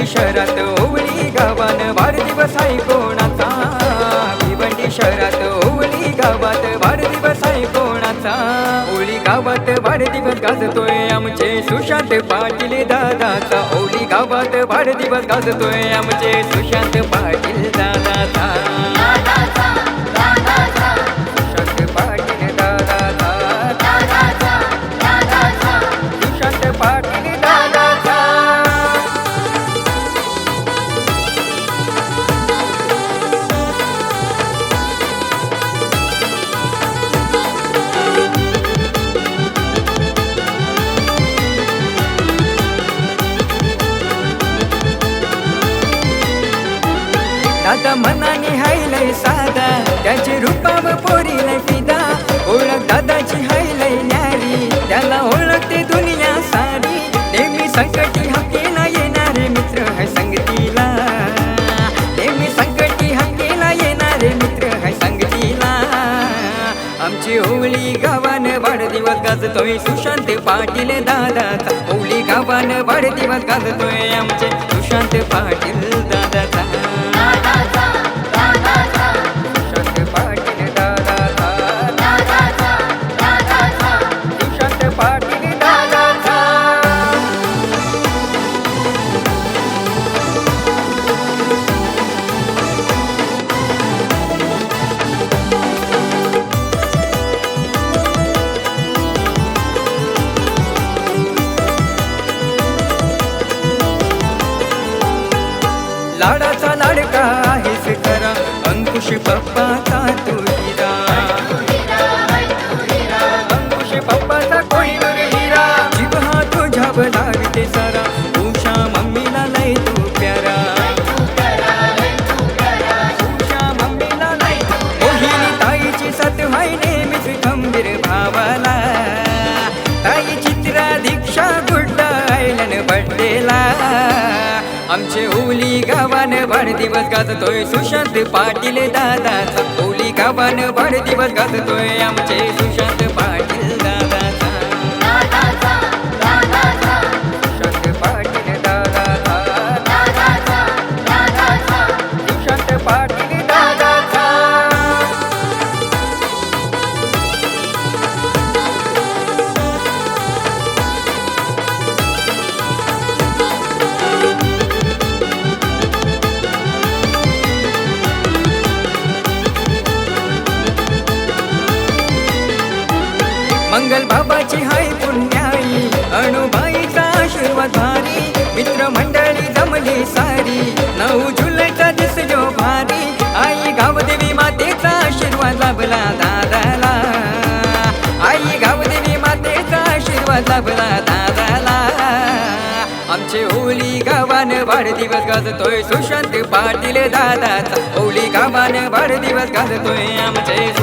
भिवंडी शहरात ओवळी गावान वाढदिवस आहे कोणाचा? भिवंडी शहरात ओवळी गावात वाढदिवस आहे कोणाचा? ओळी गावात वाढदिवस गाजतोय आमचे सुशांत पाटील दादाचा. ओळी गावात वाढदिवस गाजतोय आमचे सुशांत दादा मनाने हायलय साधा. त्याची रूपाव पोरी फिदा. ओळख दादाची हायलय न्यारी. त्याला ओळखते दुनिया सारी. नेहमी संकटी हकेला येणारे मित्र हाय संगतीला. नेहमी संकटी हकेला येणारे मित्र हाय संगतीला. आमची ओळी गावान वाढदिवस गाजतोय. सुशांत पाटील दादा ओळी गावान वाढदिवस गाजतोय. आमचे सुशांत पाटील दादा लाडाचा लाडका आहेस खरा अंकुश पप्पाचा तू आमचे ओली गावान वाढदिवस गाजतोय. सुशांत पाटील दादाचा ओली गावान वाढदिवस गाजतोय. आमचे सुशांत पाटील मंगल बाबाची हाय पुण्याई. अणुबाईचा आशीर्वाद भारी. मित्र मंडळी जमली सारी. नऊ जुलैचा दिसलो भारी. आई गावदेवी मातेचा आशीर्वाद लाभला दादाला. आई गावदेवी मातेचा आशीर्वाद लाभला दादाला. आमचे ओली गावान वाढदिवस गाजतोय. सुशांत पाटील दादाचा. ओली गावान वाढदिवस गाजतोय. आमचे